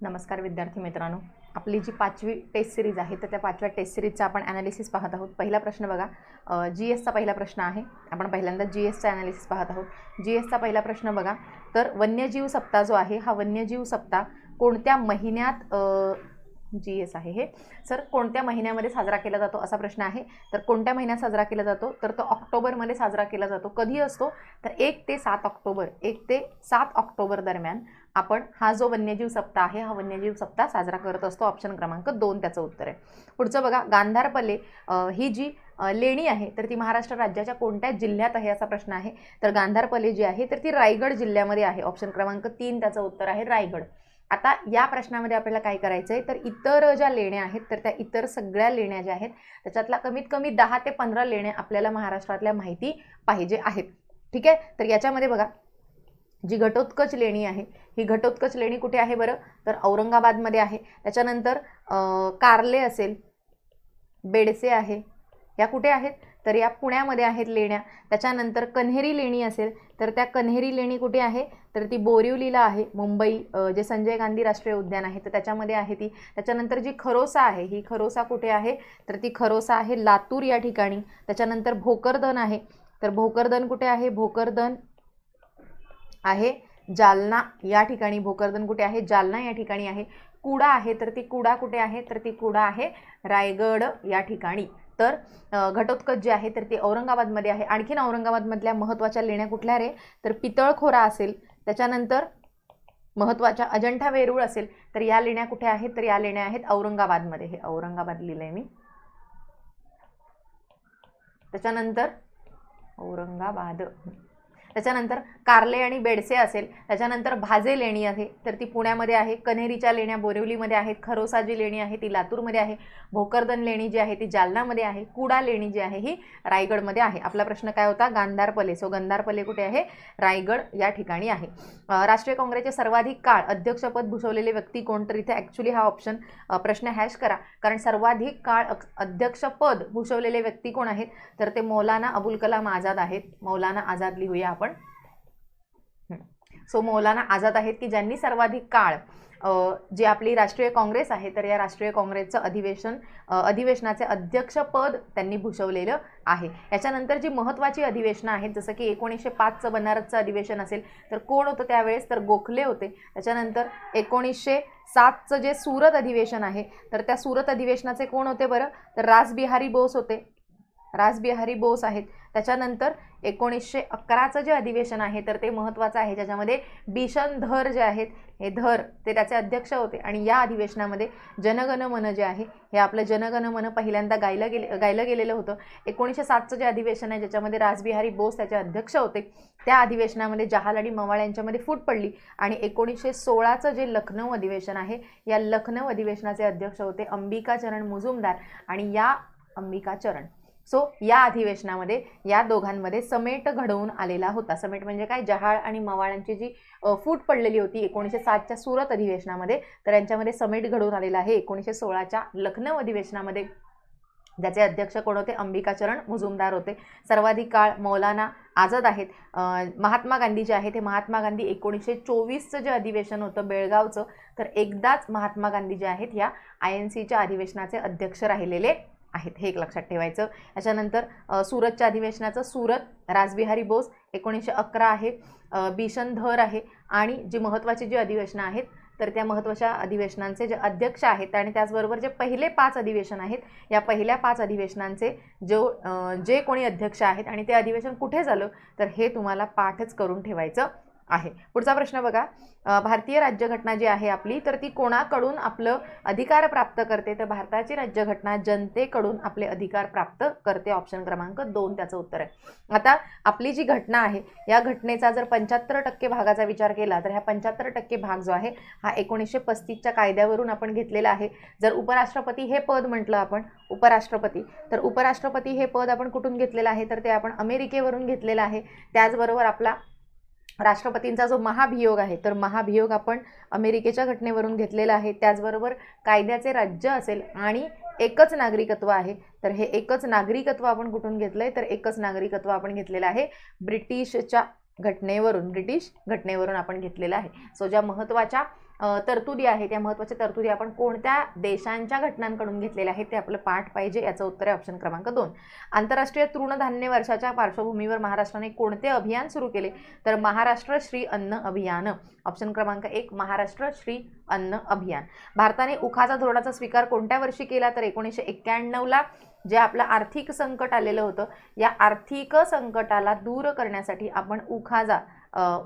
नमस्कार विद्यार्थी मित्रांनो. आपली जी पाचवी टेस्ट सिरीज आहे तर त्या पाचव्या टेस्ट सिरीजचा आपण ॲनालिसिस पाहत आहोत. पहिला प्रश्न बघा. जी एसचा पहिला प्रश्न आहे. आपण पहिल्यांदा जी एसचा ॲनालिसिस पाहत आहोत. जी एसचा पहिला प्रश्न बघा. तर वन्यजीव सप्ताह जो आहे हा वन्यजीव सप्ताह कोणत्या महिन्यात जी एस आहे हे? सर कोणत्या महिन्यामध्ये साजरा केला जातो असा प्रश्न आहे. तर कोणत्या महिन्यात साजरा केला जातो? तर तो ऑक्टोबरमध्ये साजरा केला जातो. कधी असतो? तर एक ते सात ऑक्टोबर. एक ते सात ऑक्टोबर दरम्यान आपण हा जो वन्यजीव सप्ताह आहे हा वन्यजीव सप्ताह साजरा करत असतो. ऑप्शन क्रमांक दोन त्याचं उत्तर आहे. पुढचं बघा गांधारपल्ले ही जी लेणी आहे तर ती महाराष्ट्र राज्याच्या कोणत्या जिल्ह्यात आहे असा प्रश्न आहे. तर गांधारपल्ले जी आहे तर ती रायगड जिल्ह्यामध्ये आहे. ऑप्शन क्रमांक तीन त्याचं उत्तर आहे रायगड. आता या प्रश्नामध्ये आपल्याला काय करायचं आहे तर इतर ज्या लेण्या आहेत तर त्या इतर सगळ्या लेण्या ज्या आहेत त्याच्यातला कमीत कमी दहा ते पंधरा लेण्या आपल्याला महाराष्ट्रातल्या माहिती पाहिजे आहेत. ठीक आहे? तर याच्यामध्ये बघा जी घटोत्कच लेणी आहे ही घटोत्कच लेणी कुठे आहे बरं? तर औरंगाबादमध्ये आहे. त्याच्यानंतर कार्ले कारले असेल बेडसे आहे या कुठे आहेत? तर या पुण्यामध्ये आहेत लेण्या. त्याच्यानंतर कन्हेरी लेणी असेल तर त्या कन्हेरी लेणी कुठे आहे? तर ती बोरिवलीला आहे मुंबई जे संजय गांधी राष्ट्रीय उद्यान आहे तर त्याच्यामध्ये आहे ती. त्याच्यानंतर जी खरोसा आहे ही खरोसा कुठे आहे? तर ती खरोसा आहे लातूर या ठिकाणी. त्याच्यानंतर भोकरदन आहे. तर भोकरदन कुठे आहे? भोकरदन आहे. जालना या ठिकाणी भोकरदन कुठे आहे? जालना या ठिकाणी आहे. कुडा आहे तर ती कुडा कुठे आहे? तर ती कुडा आहे रायगड या ठिकाणी. तर घटोत्कच जी आहे तर ती औरंगाबादमध्ये आहे. आणखीन औरंगाबादमधल्या महत्त्वाच्या लेण्या कुठल्या रे? तर पितळखोरा असेल. त्याच्यानंतर महत्त्वाच्या अजंठा वेरूळ असेल. तर या लेण्या कुठे आहेत? तर या लेण्या आहेत औरंगाबादमध्ये. हे औरंगाबाद लिहिलंय मी. त्याच्यानंतर औरंगाबाद. त्याच्यानंतर कारले आणि बेडसे असेल त्याच्यानंतर भाजे लेणी आहे तर ती पुण्यामध्ये आहे कन्हेरीच्या लेण्या बोरिवलीमध्ये आहेत खरोसा जी लेणी आहे ती लातूरमध्ये आहे भोकरदन लेणी जी आहे ती जालनामध्ये आहे कुडा लेणी जी आहे ही रायगडमध्ये आहे. आपला प्रश्न काय होता? गांधारपले. सो गांधारपले कुठे आहे? रायगड या ठिकाणी आहे. राष्ट्रीय काँग्रेसचे सर्वाधिक काळ अध्यक्षपद भूषवलेले व्यक्ती कोण? तर इथे ॲक्च्युली हा ऑप्शन प्रश्न हॅश करा. कारण सर्वाधिक काळ अध्यक्षपद भूषवलेले व्यक्ती कोण आहेत? तर ते मौलाना अबुल कलाम आझाद आहेत. मौलाना आझाद लिहूया आपण. सो मौलाना आझाद आहेत की ज्यांनी सर्वाधिक काळ जे जी आपली राष्ट्रीय काँग्रेस आहे तर या राष्ट्रीय काँग्रेसचं अधिवेशन अधिवेशनाचे अध्यक्षपद त्यांनी भूषवलेलं आहे. याच्यानंतर जी महत्त्वाची अधिवेशनं आहेत जसं की एकोणीसशे पाचचं बनारसचं अधिवेशन असेल तर कोण होतं त्यावेळेस? तर गोखले होते. त्याच्यानंतर एकोणीसशे सातचं जे सुरत अधिवेशन आहे तर त्या सुरत अधिवेशनाचे कोण होते बरं? तर रासबिहारी बोस होते. राजबिहारी बोस आहेत. त्याच्यानंतर एकोणीसशे अकराचं जे अधिवेशन आहे तर ते महत्त्वाचं आहे. ज्याच्यामध्ये बिशन धर जे आहेत हे धर ते त्याचे अध्यक्ष होते. आणि या अधिवेशनामध्ये जनगण मन जे आहे हे आपलं जनगण मन पहिल्यांदा गायलं गेले गायलं गेलेलं होतं. एकोणीसशे सातचं जे अधिवेशन आहे ज्याच्यामध्ये राजबिहारी बोस त्याचे अध्यक्ष होते त्या अधिवेशनामध्ये जहाल आणि मवाळ यांच्यामध्ये फूट पडली. आणि एकोणीसशे सोळाचं जे लखनौ अधिवेशन आहे या लखनौ अधिवेशनाचे अध्यक्ष होते अंबिकाचरण मुजुमदार. आणि या अंबिकाचरण सो या अधिवेशनामध्ये या दोघांमध्ये समेट घडवून आलेला होता. समेट म्हणजे काय? जहाळ आणि मवाळांची जी फूट पडलेली होती एकोणीसशे सातच्या सुरत अधिवेशनामध्ये तर यांच्यामध्ये समेट घडवून आलेला आहे एकोणीसशे सोळाच्या लखनौ अधिवेशनामध्ये. ज्याचे अध्यक्ष कोण होते? अंबिकाचरण मुजुमदार होते. सर्वाधिक काळ मौलाना आझाद आहेत. महात्मा गांधी जे आहेत ते महात्मा गांधी एकोणीसशे चोवीसचं जे अधिवेशन होतं बेळगावचं तर एकदाच महात्मा गांधी जे आहेत ह्या आय एन सीच्या अधिवेशनाचे अध्यक्ष राहिलेले आहेत हे एक लक्षात ठेवायचं. त्याच्यानंतर सूरतच्या सुरतच्या अधिवेशनाचं सुरत राजबिहारी बोस एकोणीसशे अकरा आहे. भीषण बिशन धर आहे आणि जी महत्त्वाची जी अधिवेशनं आहेत तर त्या महत्त्वाच्या अधिवेशनांचे जे अध्यक्ष आहेत आणि त्याचबरोबर जे पहिले पाच अधिवेशन आहेत या पहिल्या पाच अधिवेशनांचे जो जे कोणी अध्यक्ष आहेत आणि ते अधिवेशन कुठे झालं तर हे तुम्हाला पाठच करून ठेवायचं. आहे. पुढचा प्रश्न बघा. भारतीय राज्यघटना जी आहे आपली तर ती कोणाकडून आपलं अधिकार प्राप्त करते? तर भारताची राज्यघटना जनतेकडून आपले अधिकार प्राप्त करते ऑप्शन क्रमांक दोन त्याचं उत्तर आहे. आता आपली जी घटना आहे या घटनेचा जर पंच्याहत्तर टक्के भागाचा विचार केला तर ह्या पंच्याहत्तर टक्के भाग जो आहे हा एकोणीसशे पस्तीसच्या कायद्यावरून आपण घेतलेला आहे. जर उपराष्ट्रपती हे पद म्हटलं आपण उपराष्ट्रपती तर उपराष्ट्रपती हे पद आपण कुठून घेतलेलं आहे? तर ते आपण अमेरिकेवरून घेतलेलं आहे. त्याचबरोबर आपला राष्ट्रपतींचा जो महाभियोग आहे तर महाभियोग आपण अमेरिकेच्या घटनेवरून घेतलेला आहे. त्याचबरोबर कायद्याचे राज्य असेल आणि एकच नागरिकत्व आहे तर हे एकच नागरिकत्व आपण कुठून घेतलं आहे तर एकच नागरिकत्व आपण घेतलेलं आहे ब्रिटिशच्या घटनेवरून ब्रिटिश घटनेवरून आपण घेतलेलं आहे. सो ज्या महत्त्वाच्या तरतुदी आहेत या महत्त्वाच्या तरतुदी आपण कोणत्या देशांच्या घटनांकडून घेतलेल्या आहेत ते आपलं पाठ पाहिजे याचं उत्तर आहे ऑप्शन क्रमांक दोन. आंतरराष्ट्रीय तृणधान्य वर्षाच्या पार्श्वभूमीवर महाराष्ट्राने कोणते अभियान सुरू केले? तर महाराष्ट्र श्री अन्न अभियान. ऑप्शन क्रमांक एक महाराष्ट्र श्री अन्न अभियान. भारताने उखाजा धोरणाचा स्वीकार कोणत्या वर्षी केला? तर एकोणीसशे एक्क्याण्णवला जे आपलं आर्थिक संकट आलेलं होतं या आर्थिक संकटाला दूर करण्यासाठी आपण उखाजा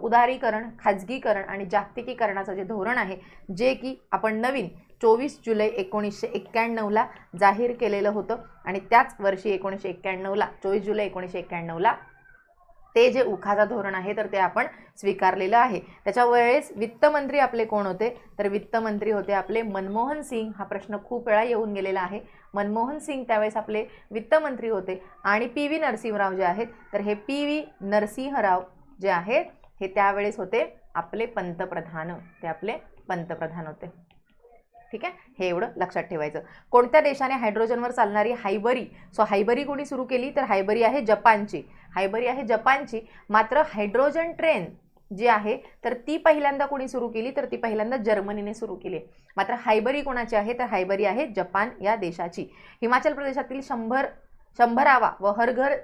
उदारीकरण खाजगीकरण आणि जागतिकीकरणाचं जे धोरण आहे जे की आपण नवीन चोवीस जुलै एकोणीसशे एक्क्याण्णवला जाहीर केलेलं होतं आणि त्याच वर्षी एकोणीसशे एक्क्याण्णवला चोवीस जुलै एकोणीसशे एक्क्याण्णवला ते जे उखाचा धोरण आहे तर ते आपण स्वीकारलेलं आहे. त्याच्या वेळेस वित्तमंत्री आपले कोण होते? तर वित्तमंत्री होते आपले मनमोहन सिंग. हा प्रश्न खूप वेळा येऊन गेलेला आहे. मनमोहन सिंग त्यावेळेस आपले वित्तमंत्री होते. आणि पी व्ही नरसिंहराव जे आहेत तर हे पी व्ही नरसिंहराव जे आहेत हे त्यावेळेस होते आपले पंतप्रधान. ते आपले पंतप्रधान होते. ठीक आहे? हे एवढं लक्षात ठेवायचं. कोणत्या देशाने हायड्रोजनवर चालणारी हायबरी? सो हायबरी कोणी सुरू केली? तर हायबरी आहे जपानची. हायबरी आहे जपानची. मात्र हायड्रोजन ट्रेन जी आहे तर ती पहिल्यांदा कोणी सुरू केली? तर ती पहिल्यांदा जर्मनीने सुरू केली. मात्र हायबरी कोणाची आहे? तर हायबरी आहे जपान या देशाची. हिमाचल प्रदेशातील शंभर शंभरावा व हर घर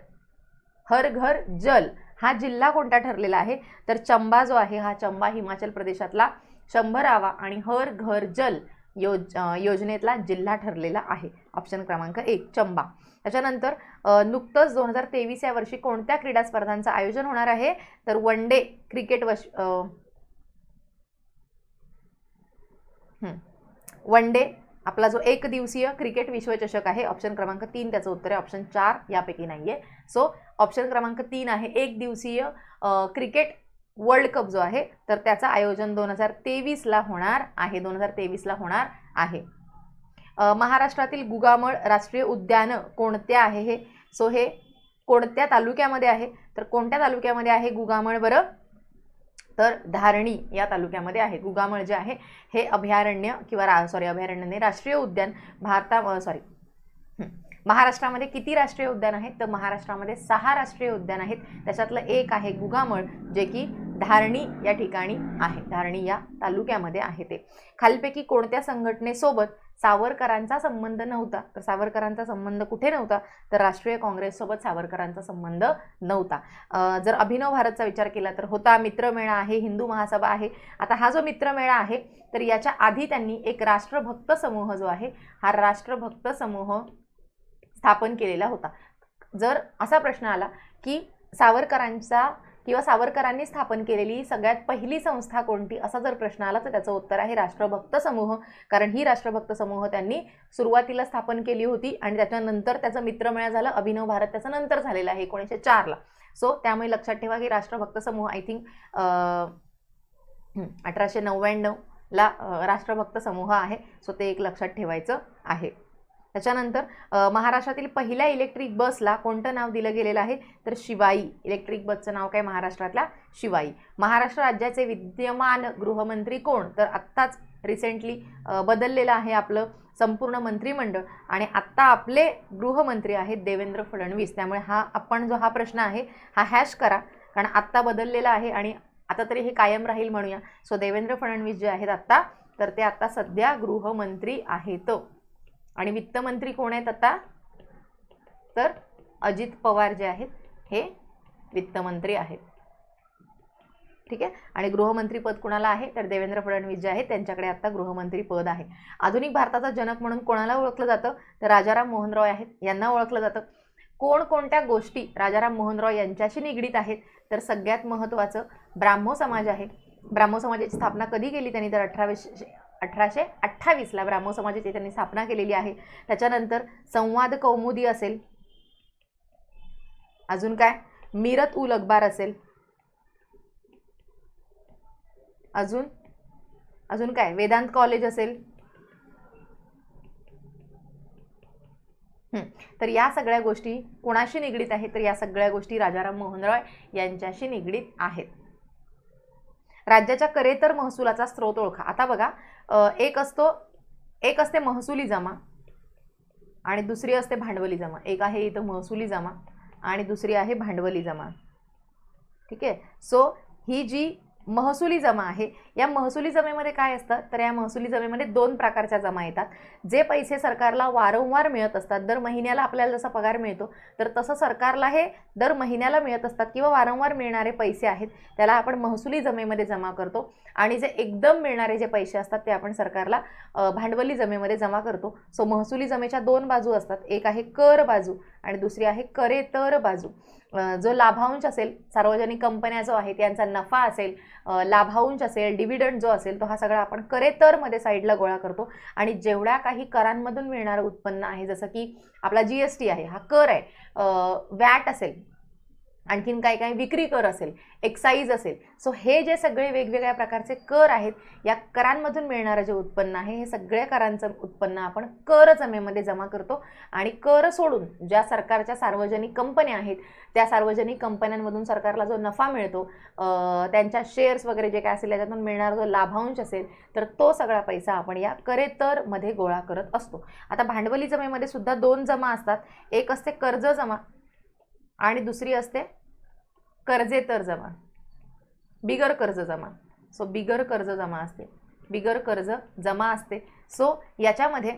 हर घर जल हा जिल्हा कोणता ठरलेला आहे? तर चंबा जो आहे हा चंबा हिमाचल प्रदेशातला शंभरावा आणि हर घर जल योज योजनेतला जिल्हा ठरलेला आहे. ऑप्शन क्रमांक एक चंबा. त्याच्यानंतर नुकतंच दोन हजार तेवीस या वर्षी कोणत्या क्रीडा स्पर्धांचं आयोजन होणार आहे? तर वन डे क्रिकेट वश वन डे आपला जो एक दिवसीय क्रिकेट विश्वचषक आहे ऑप्शन क्रमांक तीन त्याचं उत्तर आहे ऑप्शन चार यापैकी नाही आहे सो ऑप्शन क्रमांक तीन आहे एक दिवसीय क्रिकेट वर्ल्ड कप जो आहे तर त्याचं आयोजन दोन हजार तेवीसला होणार आहे दोन हजार तेवीसला होणार आहे. महाराष्ट्रातील गुगामळ राष्ट्रीय उद्यान कोणते आहे हे? सो हे कोणत्या तालुक्यामध्ये आहे? तर कोणत्या तालुक्यामध्ये आहे गुगामळ? बरं तर धारणी या तालुक्यामध्ये आहे. गुगामळ जे आहे हे अभयारण्य किंवा रा सॉरी अभयारण्य राष्ट्रीय उद्यान भारता सॉरी महाराष्ट्रामध्ये किती राष्ट्रीय उद्यान आहेत? तर महाराष्ट्रामध्ये सहा राष्ट्रीय उद्यान आहेत. त्याच्यातलं एक आहे गुगामळ जे की धारणी या ठिकाणी आहे. धारणी या तालुक्यामध्ये आहे ते. खालपैकी कोणत्या संघटनेसोबत सावरकरांचा संबंध नव्हता. तर सावरकरांचा संबंध कुठे नव्हता? तर राष्ट्रीय काँग्रेससोबत सावरकरांचा संबंध नव्हता. जर अभिनव भारतचा विचार केला तर होता मित्रमेळा आहे हिंदू महासभा आहे. आता हा जो मित्रमेळा आहे तर याच्या आधी त्यांनी एक राष्ट्रभक्त समूह जो आहे हा राष्ट्रभक्त समूह स्थापन केलेला होता. जर असा प्रश्न आला की सावरकरांचा किंवा सावरकरांनी स्थापन केलेली सगळ्यात पहिली संस्था कोणती? असा जर प्रश्न आला तर त्याचं उत्तर आहे राष्ट्रभक्त समूह. कारण ही राष्ट्रभक्त समूह त्यांनी सुरुवातीला स्थापन केली होती आणि त्याच्यानंतर त्याचं मित्रमेळा झालं. अभिनव भारत त्याचं नंतर झालेलं आहे एकोणीसशे चारला. सो त्यामुळे लक्षात ठेवा की राष्ट्रभक्त समूह आय थिंक अठराशे नव्याण्णवला राष्ट्रभक्त समूह आहे. सो ते एक लक्षात ठेवायचं आहे. त्याच्यानंतर महाराष्ट्रातील पहिल्या इलेक्ट्रिक बसला कोणतं नाव दिलं गेलेलं आहे? तर शिवाई. इलेक्ट्रिक बसचं नाव काय महाराष्ट्रातल्या? शिवाई. महाराष्ट्र राज्याचे विद्यमान गृहमंत्री कोण? तर आत्ताच रिसेंटली बदललेलं आहे आपलं संपूर्ण मंत्रिमंडळ आणि आत्ता आपले गृहमंत्री आहेत देवेंद्र फडणवीस. त्यामुळे हा आपण जो हा प्रश्न आहे हा हॅश करा. कारण आत्ता बदललेला आहे आणि आता तरी हे कायम राहील म्हणूया. सो देवेंद्र फडणवीस जे आहेत आत्ता तर ते आत्ता सध्या गृहमंत्री आहेत. आणि वित्तमंत्री कोण आहेत आता? तर अजित पवार जे आहेत हे वित्तमंत्री आहेत. ठीक आहे? आणि गृहमंत्री पद कुणाला आहे? तर देवेंद्र फडणवीस जे आहेत त्यांच्याकडे आता गृहमंत्री पद आहे. आधुनिक भारताचा जनक म्हणून कोणाला ओळखलं जातं? तर राजाराम मोहन रॉय आहेत यांना ओळखलं जातं. कोण कोणत्या गोष्टी राजाराम मोहन रॉय यांच्याशी निगडीत आहेत? तर सगळ्यात महत्त्वाचं ब्राह्मो समाज आहे. ब्राह्मो समाजाची स्थापना कधी केली त्यांनी? तर अठराशे अठराशे अठ्ठावीसला ब्राह्मो समाजाची त्यांनी स्थापना केलेली आहे. त्याच्यानंतर संवाद कौमुदी असेल. अजून काय? मिरत उल अखबार असेल. अजून? अजून काय? वेदांत कॉलेज असेल. तर या सगळ्या गोष्टी कोणाशी निगडीत आहेत? तर या सगळ्या गोष्टी राजाराम मोहन रॉय यांच्याशी निगडीत आहेत. राज्याच्या करेतर महसुलाचा स्रोत ओळखा. आता बघा एक असतो एक असते महसुली जमा आणि दुसरी असते भांडवली जमा. एक आहे इथं महसुली जमा आणि दुसरी आहे भांडवली जमा. ठीक आहे? सो ही जी महसुली जमा आहे या महसुली जमेमध्ये काय असतं? तर या महसुली जमेमध्ये दोन प्रकारच्या जमा येतात. जे पैसे सरकारला वारंवार मिळत असतात दर महिन्याला आपल्याला जसा पगार मिळतो तर तसं सरकारला हे दर महिन्याला मिळत असतात किंवा वारंवार मिळणारे पैसे आहेत त्याला आपण महसुली जमेमध्ये जमा करतो. आणि जे एकदम मिळणारे जे पैसे असतात ते आपण सरकारला भांडवली जमेमध्ये जमा करतो. सो महसुली जमेच्या दोन बाजू असतात. एक आहे कर बाजू आणि दुसरी आहे करेतर बाजू. जो लाभांश असेल सार्वजनिक कंपन्या जो आहे त्यांचा नफा असेल लाभांश असेल डिव्हिडंड जो असेल तो हा सगळा आपण करेतरमध्ये साईडला गोळा करतो. आणि जेवढ्या काही करांमधून मिळणारं उत्पन्न आहे जसं की आपला जी एस टी आहे हा कर आहे. वॅट असेल आणखीन काय काय विक्री कर असेल एक्साईज असेल. सो हे जे सगळे वेगवेगळ्या प्रकारचे कर आहेत या करांमधून मिळणारं जे उत्पन्न आहे हे सगळ्या करांचं उत्पन्न आपण कर जमेमध्ये जमा करतो आणि कर सोडून ज्या सरकारच्या सार्वजनिक कंपन्या आहेत त्या सार्वजनिक कंपन्यांमधून सरकारला जो नफा मिळतो त्यांच्या शेअर्स वगैरे जे काय असेल त्याच्यातून मिळणारा जो लाभांश असेल तर तो सगळा पैसा आपण या करेतरमध्ये गोळा करत असतो. आता भांडवली जमेमध्ये सुद्धा दोन जमा असतात. एक असते कर्ज जमा आणि दुसरी असते कर्जेतर जमा. बिगर कर्ज जमा. सो बिगर कर्ज जमा असते. बिगर कर्ज जमा असते. सो याच्यामध्ये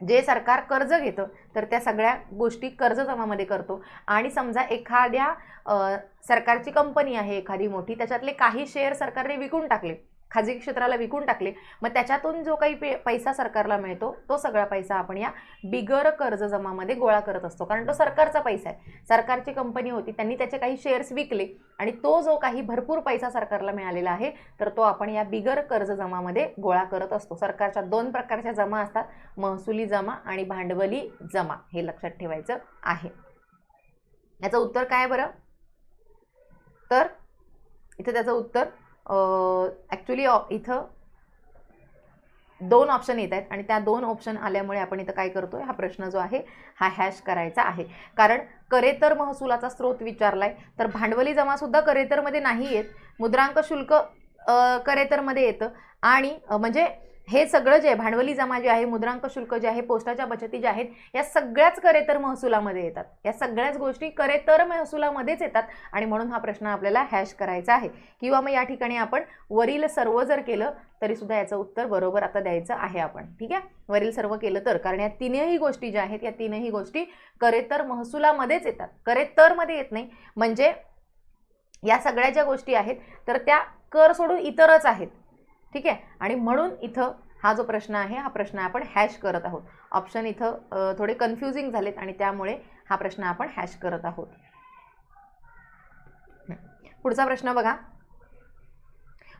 जे सरकार कर्ज घेतं तर त्या सगळ्या गोष्टी कर्ज जमामध्ये करतो. आणि समजा एखाद्या सरकारची कंपनी आहे एखादी मोठी त्याच्यातले काही शेअर सरकारने विकून टाकले. खाजगी क्षेत्राला विकून टाकले मग त्याच्यातून जो काही पे पैसा सरकारला मिळतो तो सगळा पैसा आपण या बिगर कर्ज जमामध्ये गोळा करत असतो. कारण तो सरकारचा पैसा आहे. सरकारची कंपनी होती त्यांनी त्याचे काही शेअर्स विकले आणि तो जो काही भरपूर पैसा सरकारला मिळालेला आहे तर तो आपण या बिगर कर्ज जमामध्ये गोळा करत असतो. सरकारच्या दोन प्रकारच्या जमा असतात महसुली जमा आणि भांडवली जमा हे लक्षात ठेवायचं आहे. याचं उत्तर काय बरं? तर इथं त्याचं उत्तर ॲक्च्युली इथं दोन ऑप्शन येत आहेत आणि त्या दोन ऑप्शन आल्यामुळे आपण इथं काय करतो आहे हा प्रश्न जो आहे हा हॅश करायचा आहे. कारण करेतर महसुलाचा स्रोत विचारला आहे तर भांडवली जमासुद्धा करेतरमध्ये नाही येत. मुद्रांक शुल्क करेतरमध्ये येतं. आणि म्हणजे हे सगळं जे भांडवली जमा जे आहे मुद्रांक शुल्क जे आहे पोस्टाच्या बचती ज्या आहेत या सगळ्याच करेतर महसुलामध्ये येतात. या सगळ्याच गोष्टी करेतर महसुलामध्येच येतात आणि म्हणून हा प्रश्न आपल्याला हॅश करायचा आहे. किंवा मग या ठिकाणी आपण वरील सर्व जर केलं तरी सुद्धा याचं उत्तर बरोबर आता द्यायचं आहे आपण. ठीक आहे? वरील सर्व केलं तर. कारण या तीनही गोष्टी ज्या आहेत या तीनही गोष्टी करेतर महसुलामध्येच येतात. करेतरमध्ये येत नाही. म्हणजे या सगळ्या ज्या गोष्टी आहेत तर त्या कर सोडून इतरच आहेत. ठीक आहे? आणि म्हणून इथं हा जो प्रश्न आहे हा प्रश्न आपण हॅश करत आहोत. ऑप्शन इथं थोडे कन्फ्युजिंग झालेत आणि त्यामुळे हा प्रश्न आपण हॅश करत आहोत. पुढचा प्रश्न बघा.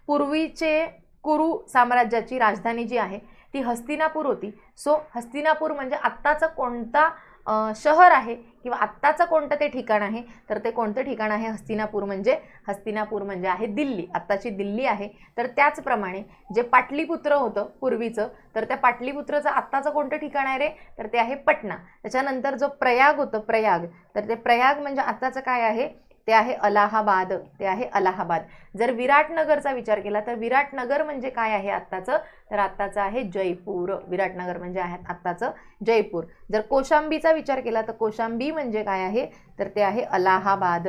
पूर्वीचे कुरु साम्राज्याची राजधानी जी आहे ती हस्तिनापूर होती. सो हस्तिनापूर म्हणजे आत्ताचं कोणता शहर आहे किंवा आत्ताचं कोणतं ते ठिकाण आहे तर ते कोणतं ठिकाण आहे? हस्तिनापूर म्हणजे हस्तिनापूर म्हणजे आहे दिल्ली. आत्ताची दिल्ली आहे. तर त्याचप्रमाणे जे पाटलीपुत्र होतं पूर्वीचं तर त्या पाटलीपुत्रचं आत्ताचं कोणतं ठिकाण आहे रे? तर ते आहे पटना. त्याच्यानंतर जो प्रयाग होतं प्रयाग तर ते प्रयाग म्हणजे आत्ताचं काय आहे? ते आहे अलाहाबाद ते आहे अलाहाबाद. जर विराटनगरचा विचार केला तर विराटनगर म्हणजे काय आहे आत्ताचं? तर आत्ताचं आहे जयपूर. विराटनगर म्हणजे आहे आत्ताचं जयपूर. जर कोशांबीचा विचार केला तर कोशांबी म्हणजे काय आहे? तर ते आहे अलाहाबाद.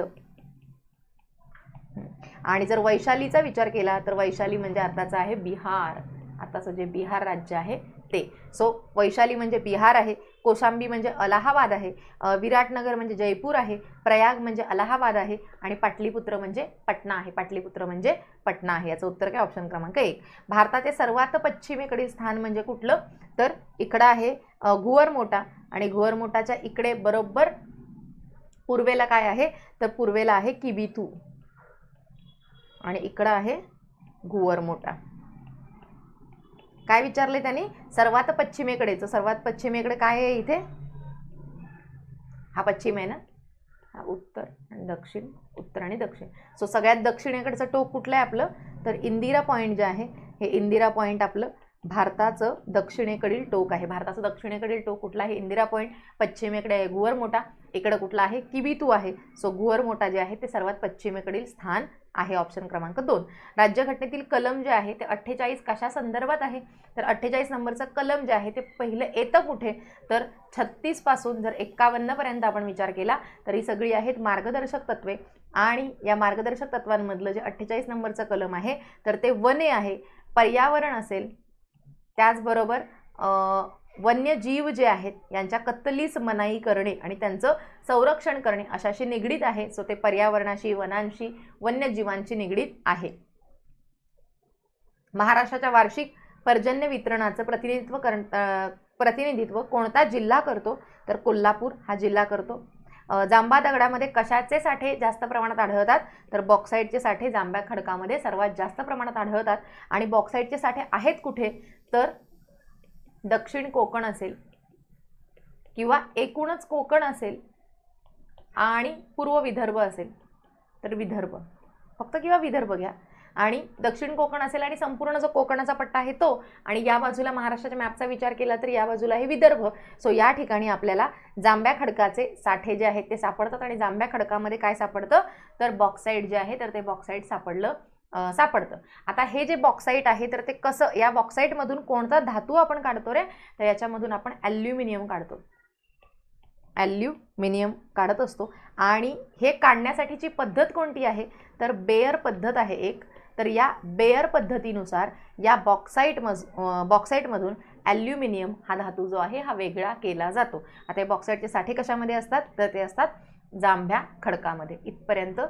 आणि जर वैशालीचा विचार केला तर वैशाली म्हणजे आत्ताचं आहे बिहार. आत्ताचं जे बिहार राज्य आहे ते सो वैशाली म्हणजे बिहार आहे कोशांबी म्हणजे अलाहाबाद आहे विराटनगर म्हणजे जयपूर आहे प्रयाग म्हणजे अलाहाबाद आहे आणि पाटलीपुत्र म्हणजे पटना आहे. पाटलीपुत्र म्हणजे पटना आहे. याचं उत्तर काय? ऑप्शन क्रमांक एक. भारताचे सर्वात पश्चिमेकडील स्थान म्हणजे कुठलं? तर इकडं आहे घुवरमोटा आणि घुवरमोटाच्या इकडे बरोबर पूर्वेला काय आहे? तर पूर्वेला आहे किबिथू आणि इकडं आहे घुवरमोटा. काय विचारले त्यांनी? सर्वात पश्चिमेकडेचं. सर्वात पश्चिमेकडे काय आहे इथे? हा पश्चिम आहे ना? हा उत्तर आणि दक्षिण. उत्तर आणि दक्षिण. सो सगळ्यात दक्षिणेकडचं टोक कुठलं आहे आपलं? तर इंदिरा पॉईंट जे आहे हे इंदिरा पॉईंट आपलं भारताचं दक्षिणेकडील टोक आहे. भारताचं दक्षिणेकडील टोक कुठलं आहे? इंदिरा पॉईंट पश्चिमेकडे आहे. गुवर मोठा इकडं कुठला आहे? किबितू आहे. सो गुवर मोठा जे आहे ते सर्वात पश्चिमेकडील स्थान आहे ऑप्शन क्रमांक दोन. राज्यघटनेतील कलम जे आहे ते अठ्ठेचाळीस कशा संदर्भात आहे? तर अठ्ठेचाळीस नंबरचं कलम जे आहे ते पहिलं येतं कुठे? तर छत्तीसपासून जर एक्कावन्नपर्यंत आपण विचार केला तर ही सगळी आहेत मार्गदर्शक तत्वे. आणि या मार्गदर्शक तत्वांमधलं जे अठ्ठेचाळीस नंबरचं कलम आहे तर ते वने आहे. पर्यावरण असेल त्याचबरोबर वन्यजीव जे आहेत यांच्या कत्तलीस मनाई करणे आणि त्यांचं संरक्षण करणे अशाशी निगडीत आहे. सो ते पर्यावरणाशी वनांशी वन्यजीवांशी निगडीत आहे. महाराष्ट्राच्या वार्षिक पर्जन्य वितरणाचं प्रतिनिधित्व कर प्रतिनिधित्व कोणता जिल्हा करतो? तर कोल्हापूर हा जिल्हा करतो. जांबा दगडामध्ये कशाचे साठे जास्त प्रमाणात आढळतात? तर बॉक्साईटचे साठे जांभ्या खडकामध्ये सर्वात जास्त प्रमाणात आढळतात. आणि बॉक्साईटचे साठे आहेत कुठे? तर दक्षिण कोकण असेल किंवा एकूणच कोकण असेल आणि पूर्व विदर्भ असेल तर विदर्भ. फक्त किंवा विदर्भ घ्या. आणि दक्षिण कोकण असेल आणि संपूर्ण जो कोकणाचा पट्टा आहे तो आणि या बाजूला महाराष्ट्राच्या मॅपचा विचार केला तर या बाजूला आहे विदर्भ. सो या ठिकाणी आपल्याला जांभ्या खडकाचे साठे जे आहेत ते सापडतात आणि जांभ्या खडकामध्ये काय सापडतं? तर बॉक्साईट जे आहे तर ते बॉक्साईट सापडलं सापडतं. आता हे जे बॉक्साईट आहे तर ते कसं या बॉक्साईटमधून कोणता धातू आपण काढतो रे? तर याच्यामधून आपण ॲल्युमिनियम काढतो. ॲल्युमिनियम काढत असतो. आणि हे काढण्यासाठीची पद्धत कोणती आहे? तर बेअर पद्धत आहे एक. तर या बेअर पद्धतीनुसार या बॉक्साईट मज बॉक्साईटमधून ॲल्युमिनियम हा धातू जो आहे हा वेगळा केला जातो. आता हे बॉक्साईटचे साठे कशामध्ये असतात? तर ते असतात जांभ्या खडकामध्ये. इथपर्यंत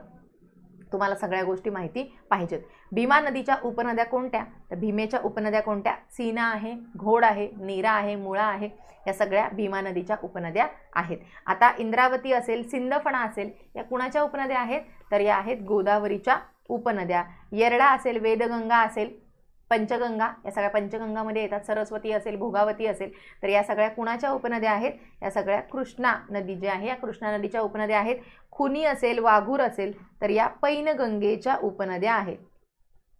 तुम्हाला सगळ्या गोष्टी माहिती पाहिजेत. भीमा नदीच्या उपनद्या कोणत्या? तर भीमेच्या उपनद्या कोणत्या? सीना आहे घोड आहे नीरा आहे मुळा आहे या सगळ्या भीमा नदीच्या उपनद्या आहेत. आता इंद्रावती असेल सिंदफणा असेल या कुणाच्या उपनद्या आहेत? तर या आहेत गोदावरीच्या उपनद्या. येरडा असेल वेदगंगा असेल पंचगंगा या सगळ्या पंचगंगामध्ये येतात सरस्वती असेल भोगावती असेल तर या सगळ्या कुणाच्या उपनद्या आहेत? या सगळ्या कृष्णा नदी जी आहे या कृष्णा नदीच्या उपनद्या आहेत. खुनी असेल वाघूर असेल तर या पैनगंगेच्या उपनद्या आहेत.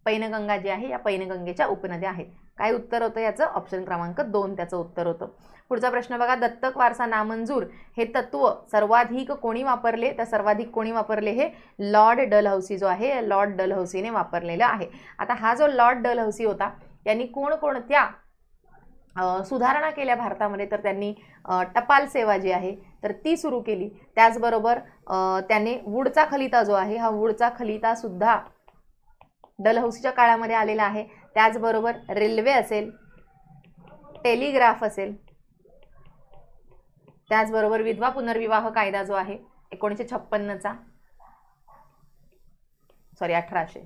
पैनगंगा जी आहे या पैनगंगेच्या उपनद्या आहेत. काय उत्तर होतं याचं? ऑप्शन क्रमांक दोन त्याचं उत्तर होतं. पुढचा प्रश्न बघा दत्तक वारसा नामंजूर हे तत्व सर्वाधिक कोणी वापरले? तर सर्वाधिक कोणी वापरले हे लॉर्ड डलहौसी जो आहे लॉर्ड डलहौसीने वापरलेलं आहे. आता हा जो लॉर्ड डलहौसी होता यांनी कोणकोणत्या सुधारणा केल्या भारतामध्ये? तर त्यांनी टपाल सेवा जी आहे तर ती सुरू केली. त्याचबरोबर त्याने वूडचा खलिता जो आहे हा वूडचा खलिता सुद्धा डलहौसीच्या काळामध्ये आलेला आहे. त्याचबरोबर रेल्वे असेल टेलिग्राफ असेल त्याचबरोबर विधवा पुनर्विवाह कायदा जो आहे एकोणीसशे छप्पन्नचा. सॉरी अठराशे.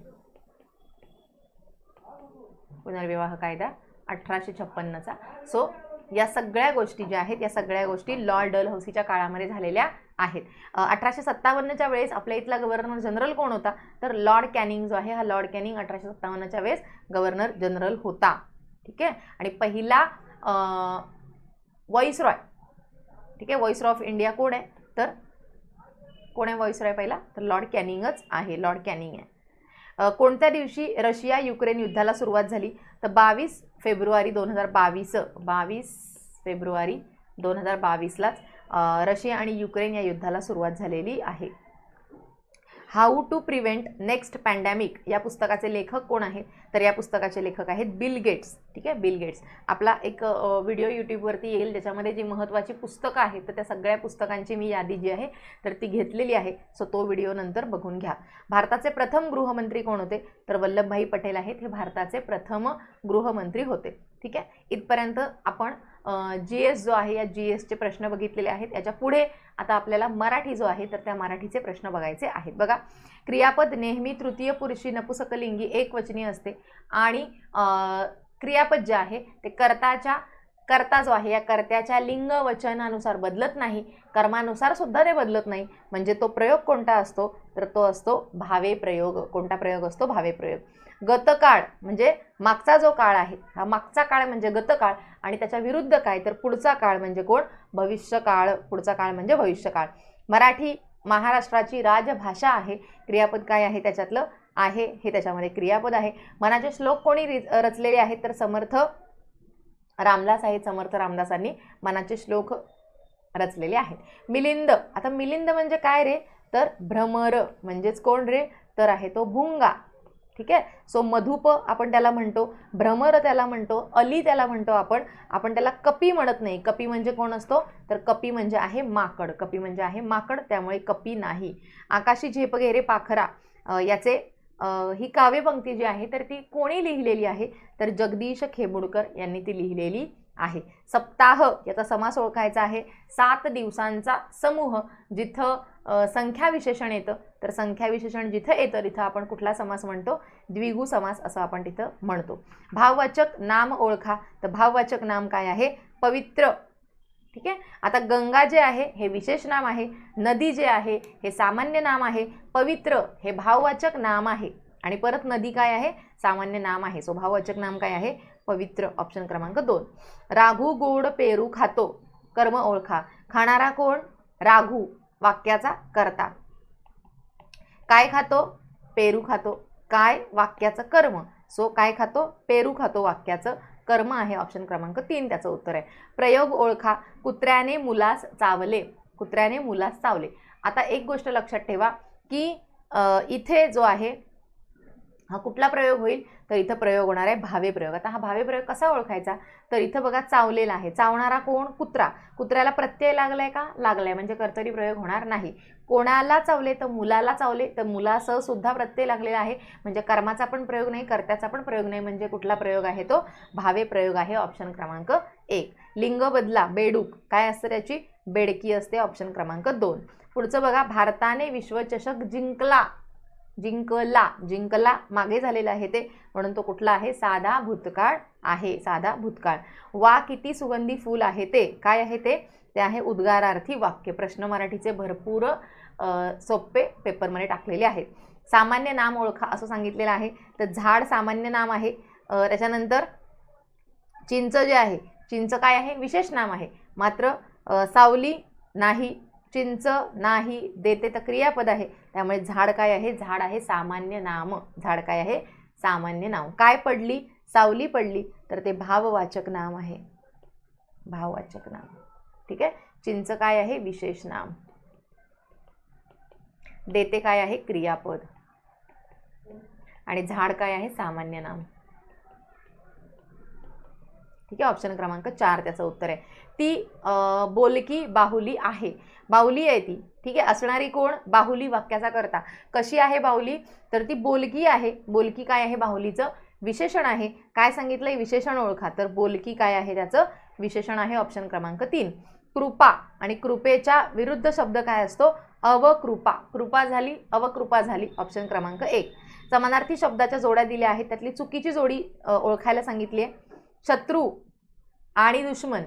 पुनर्विवाह कायदा अठराशे छप्पन्नचा. सो या सगळ्या गोष्टी ज्या आहेत या सगळ्या गोष्टी लॉर्ड डलहौसीच्या काळामध्ये झालेल्या आहेत. अठराशे सत्तावन्नच्या वेळेस आपल्या इथला गव्हर्नर जनरल कोण होता? तर लॉर्ड कॅनिंग जो आहे हा लॉर्ड कॅनिंग अठराशे सत्तावन्नच्या वेळेस गव्हर्नर जनरल होता. ठीक आहे? आणि पहिला रॉय ठीक आहे? रॉय ऑफ इंडिया कोण आहे? तर कोण आहे रॉय पहिला? तर लॉर्ड कॅनिंगच आहे. लॉर्ड कॅनिंग आहे. कोणत्या दिवशी रशिया युक्रेन युद्धाला सुरुवात झाली? तर बावीस फेब्रुवारी दोन हजार बावीस बावीस फेब्रुवारी दोन हजार बावीसलाच रशिया आणि युक्रेन या युद्धाला सुरुवात झालेली आहे. How to prevent next pandemic या पुस्तकाचे लेखक कोण आहेत? तर या पुस्तकाचे लेखक आहेत बिल गेट्स ठीक आहे? बिल गेट्स आपला एक व्हिडिओ यूट्यूबवरती येईल ज्याच्यामध्ये जी महत्त्वाची पुस्तकं आहेत तर त्या सगळ्या पुस्तकांची मी यादी जी आहे तर ती घेतलेली आहे. सो तो व्हिडिओ नंतर बघून घ्या. भारताचे प्रथम गृहमंत्री कोण होते? तर वल्लभभाई पटेल आहेत. हे भारताचे प्रथम गृहमंत्री होते. ठीक आहे? इथपर्यंत आपण जी एस जो आहे या जी एसचे प्रश्न बघितलेले आहेत. याच्यापुढे आता आपल्याला मराठी जो आहे तर त्या मराठीचे प्रश्न बघायचे आहेत. बघा क्रियापद नेहमी तृतीय पुरुषी नपुसकलिंगी एकवचनी असते. आणि क्रियापद जे आहे ते कर्ताच्या कर्ता जो आहे या कर्त्याच्या लिंग वचनानुसार बदलत नाही. कर्मानुसार सुद्धा ते बदलत नाही. म्हणजे तो प्रयोग कोणता असतो? तर तो असतो भावे प्रयोग. कोणता प्रयोग असतो? भावे प्रयोग. गतकाळ म्हणजे मागचा जो काळ आहे हा मागचा काळ म्हणजे गतकाळ आणि त्याच्या विरुद्ध काय? तर पुढचा काळ म्हणजे कोण? भविष्यकाळ. पुढचा काळ म्हणजे भविष्यकाळ. मराठी महाराष्ट्राची राजभाषा आहे. क्रियापद काय आहे? त्याच्यातलं आहे. हे त्याच्यामध्ये क्रियापद आहे. मनाचे श्लोक कोणी रचलेले आहेत? तर समर्थ रामदास आहेत. समर्थ रामदासांनी मनाचे श्लोक रचलेले आहेत. मिलिंद. आता मिलिंद म्हणजे काय रे? तर भ्रमर म्हणजेच कोण रे? तर आहे तो भुंगा. ठीक आहे? सो मधुप आपण त्याला म्हणतो भ्रमर त्याला म्हणतो अली त्याला म्हणतो आपण. आपण त्याला कपी म्हणत नाही. कपी म्हणजे कोण असतो? तर कपी म्हणजे आहे माकड. कपी म्हणजे आहे माकड त्यामुळे कपी नाही. आकाशी झेप घेरे पाखरा. याचे ही काव्यपंक्ती जी आहे तर ती कोणी लिहिलेली आहे? तर जगदीश खेमुडकर यांनी ती लिहिलेली आहे. सप्ताह याचा समास ओळखायचा आहे. सात दिवसांचा समूह जिथं संख्या विशेषण येतं. तर संख्या विशेषण जिथं येतं तिथं आपण कुठला समास म्हणतो? द्विगु समास असं आपण तिथं म्हणतो. भाववाचक नाम ओळखा. तर भाववाचक नाम काय आहे? पवित्र. ठीक आहे? आता गंगा जे आहे हे विशेष नाम आहे. नदी जे आहे हे सामान्य नाम आहे. पवित्र हे भाववाचक नाम आहे. आणि परत नदी काय आहे? सामान्य नाम आहे. सो भाववाचक नाम काय आहे? पवित्र. ऑप्शन क्रमांक दोन. राघू गोड पेरू खातो. कर्म ओळखा. खाणारा कोण? राघू. वाक्याचा करता. काय खातो? पेरू खातो. काय वाक्याचं कर्म? सो काय खातो? पेरू खातो. वाक्याचं कर्म आहे ऑप्शन क्रमांक तीन. त्याचं उत्तर आहे. प्रयोग ओळखा. कुत्र्याने मुलास चावले. कुत्र्याने मुलास चावले. आता एक गोष्ट लक्षात ठेवा की इथे जो आहे हा कुठला प्रयोग होईल? तर इथं प्रयोग होणार आहे भावे प्रयोग. आता हा भावे प्रयोग कसा ओळखायचा? तर इथं बघा चावलेला आहे. चावणारा कोण? कुत्रा. कुत्र्याला प्रत्यय लागलाय का? लागलाय. म्हणजे कर्तरी प्रयोग होणार नाही. कोणाला चावले तर मुलाला चावले तर मुलासह सुद्धा प्रत्यय लागलेला आहे. म्हणजे कर्माचा पण प्रयोग नाही कर्त्याचा पण प्रयोग नाही. म्हणजे कुठला प्रयोग आहे तो? भावे प्रयोग आहे ऑप्शन क्रमांक एक. लिंग बदला बेडूक. काय असतं त्याची? बेडकी असते ऑप्शन क्रमांक दोन. पुढचं बघा भारताने विश्वचषक जिंकला. जिंकला जिंकला मागे झालेलं आहे ते. म्हणून तो कुठला आहे? साधा भूतकाळ आहे. साधा भूतकाळ. वा किती सुगंधी फूल आहे ते. काय आहे ते? ते आहे उद्गारार्थी वाक्य. प्रश्न मराठीचे भरपूर सोपे पेपरमध्ये टाकलेले आहेत. सामान्य नाम ओळखा असं सांगितलेलं आहे. तर झाड सामान्य नाम आहे. त्याच्यानंतर चिंच जे आहे चिंच काय आहे? विशेष नाम आहे. मात्र सावली नाही चिंच नाही देते तर क्रियापद आहे. त्यामुळे झाड काय आहे? झाड आहे सामान्य नाम. झाड काय आहे? सामान्य नाम काय पडली? सावली पडली. तर ते भाववाचक नाम आहे. भाववाचक नाम. ठीक आहे? चिंच काय आहे? विशेष नाम. देते काय आहे? क्रियापद. आणि झाड काय आहे? सामान्य नाम. ठीक आहे? ऑप्शन क्रमांक चार त्याचं उत्तर आहे. ती बोलकी बाहुली आहे. बाहुली आहे ती. ठीक आहे? असणारी कोण? बाहुली वाक्याचा करता. कशी आहे बाहुली? तर ती बोलकी आहे. बोलकी काय आहे बाहुलीचं? विशेषण आहे. काय सांगितलंय? विशेषण ओळखा. तर बोलकी काय आहे त्याचं? विशेषण आहे ऑप्शन क्रमांक तीन. कृपा आणि कृपेच्या विरुद्ध शब्द काय असतो? अवकृपा. कृपा झाली अवकृपा झाली ऑप्शन क्रमांक एक. समानार्थी शब्दाच्या जोड्या दिल्या आहेत. त्यातली चुकीची जोडी ओळखायला सांगितली आहे. शत्रू आणि दुश्मन.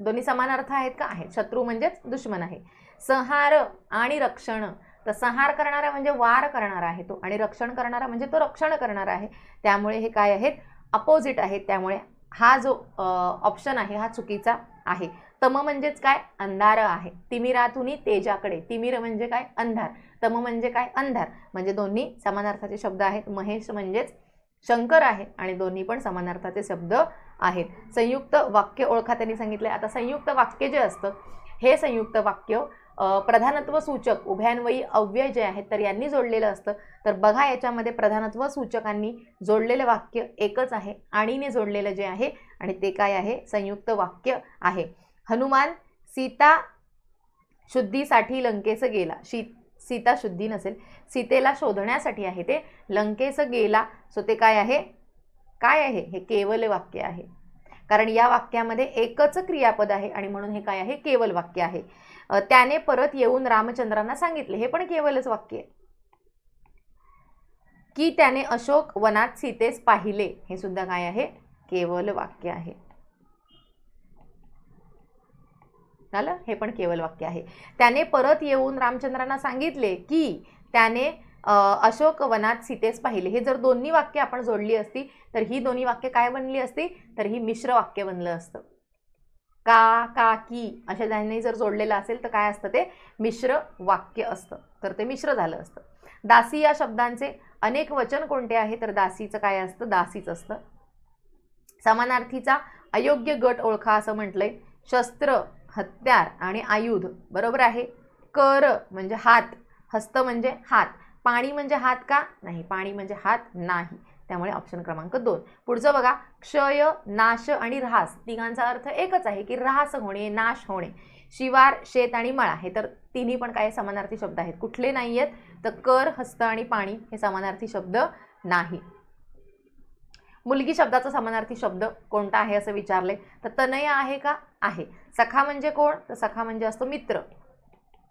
दोन्ही समान अर्थ आहेत का? आहेत. शत्रू म्हणजेच दुश्मन आहे. संहार आणि रक्षण. तर संहार करणारा म्हणजे वार करणारा आहे तो आणि रक्षण करणारा म्हणजे तो रक्षण करणारा आहे. त्यामुळे हे काय आहेत? अपोजिट आहेत. त्यामुळे हा जो ऑप्शन आहे हा चुकीचा आहे. तम म्हणजेच काय? अंधार आहे. तिमिरातून तेजाकडे. तिमिर म्हणजे काय? अंधार. तम म्हणजे काय? अंधार. म्हणजे दोन्ही समानार्थाचे शब्द आहेत. महेश म्हणजेच शंकर आहे आणि दोन्ही पण समानार्थाचे शब्द आहेत संयुक्त वाक्य ओळखा त्यांनी सांगितलं आहे आता संयुक्त वाक्य जे असतं हे संयुक्त वाक्य प्रधानत्व सूचक उभ्यान्वयी अव्यय जे आहेत तर यांनी जोडलेलं असतं. तर बघा याच्यामध्ये प्रधानत्व सूचकांनी जोडलेलं वाक्य एकच आहे. आणीने जोडलेलं जे आहे आणि ते काय आहे? संयुक्त वाक्य आहे. हनुमान सीता शुद्धीसाठी लंकेस गेला. शी सीता शुद्धी नसेल. सीतेला शोधण्यासाठी आहे ते. लंकेस गेला. सो ते काय आहे? काय आहे? हे केवल वाक्य आहे. कारण या वाक्यामध्ये एकच क्रियापद आहे आणि म्हणून हे काय आहे? केवल वाक्य आहे. त्याने परत येऊन रामचंद्रांना सांगितले. हे पण केवलच वाक्य आहे. की त्याने अशोक वनात सीतेस पाहिले. हे सुद्धा काय आहे? केवल वाक्य आहे. झालं? हे पण केवल वाक्य आहे. त्याने परत येऊन रामचंद्रांना सांगितले की त्याने अशोक वनात सीतेस पाहिले. हे जर दोन्ही वाक्य आपण जोडली असती तर ही दोन्ही वाक्य काय बनली असती? तर ही मिश्र वाक्य बनलं असतं. का का की अशा ज्यांनी जर जोडलेलं असेल तर काय असतं ते? मिश्र वाक्य असतं. तर ते मिश्र झालं असतं. दासी या शब्दांचे अनेक वचन कोणते आहे? तर दासीचं काय असतं? दासीच असतं. समानार्थीचा अयोग्य गट ओळखा असं म्हटलंय. शस्त्र हत्यार आणि आयुध. बरोबर आहे? कर म्हणजे हात. हस्त म्हणजे हात. पाणी म्हणजे हात का? नाही पाणी म्हणजे हात नाही. त्यामुळे ऑप्शन क्रमांक दोन. पुढचं बघा क्षय नाश आणि ऱ्हास. तिघांचा अर्थ एकच आहे की ऱ्हास होणे नाश होणे. शिवार शेत आणि मळा हे तर तिन्ही पण काय समानार्थी शब्द आहेत. कुठले नाही आहेत तर कर हस्त आणि पाणी हे समानार्थी शब्द नाही. मुलगी शब्दाचा समानार्थी शब्द कोणता आहे असं विचारले? तर तनय आहे का? आहे. सखा म्हणजे कोण? तर सखा म्हणजे असतो मित्र.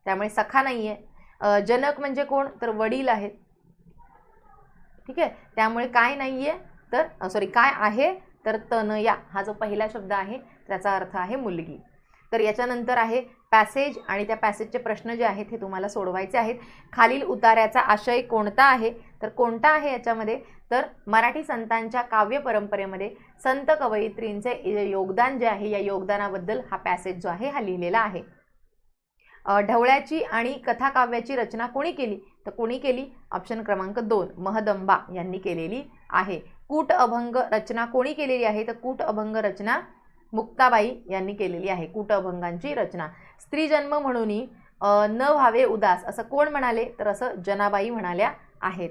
त्यामुळे सखा नाही आहे जनक म्हणजे कोण? तर वडील आहेत. ठीक आहे? त्यामुळे काय नाही आहे तर सॉरी काय आहे? तर तनया हा जो पहिला शब्द आहे त्याचा अर्थ आहे मुलगी. तर याच्यानंतर आहे पॅसेज आणि त्या पॅसेजचे प्रश्न जे आहेत हे तुम्हाला सोडवायचे आहेत. खालील उतार्याचा आशय कोणता आहे? तर कोणता आहे याच्यामध्ये? तर मराठी संतांच्या काव्य परंपरेमध्ये संत कवयित्रींचे योगदान जे आहे या योगदानाबद्दल हा पॅसेज जो आहे हा लिहिलेला आहे. ढवळ्याची आणि कथाकाव्याची रचना कोणी केली? तर कोणी केली? ऑप्शन क्रमांक दोन महदंबा यांनी केलेली आहे. कूट अभंग रचना कोणी केलेली आहे? तर कूट अभंग रचना मुक्ताबाई यांनी केलेली आहे. कूट अभंगांची रचना. स्त्रीजन्म म्हणून न व्हावे उदास असं कोण म्हणाले? तर असं जनाबाई म्हणाल्या आहेत.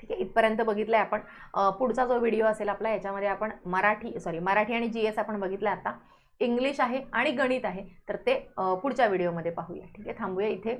ठीक आहे इथपर्यंत बघितलं आहे आपण पुढचा जो व्हिडिओ असेल आपला याच्यामध्ये आपण मराठी सॉरी मराठी आणि जी एस आपण बघितलं आता. इंग्लिश आहे आणि गणित आहे तर ते पुढच्या व्हिडिओमध्ये पाहूया. ठीक आहे थांबूया इथे.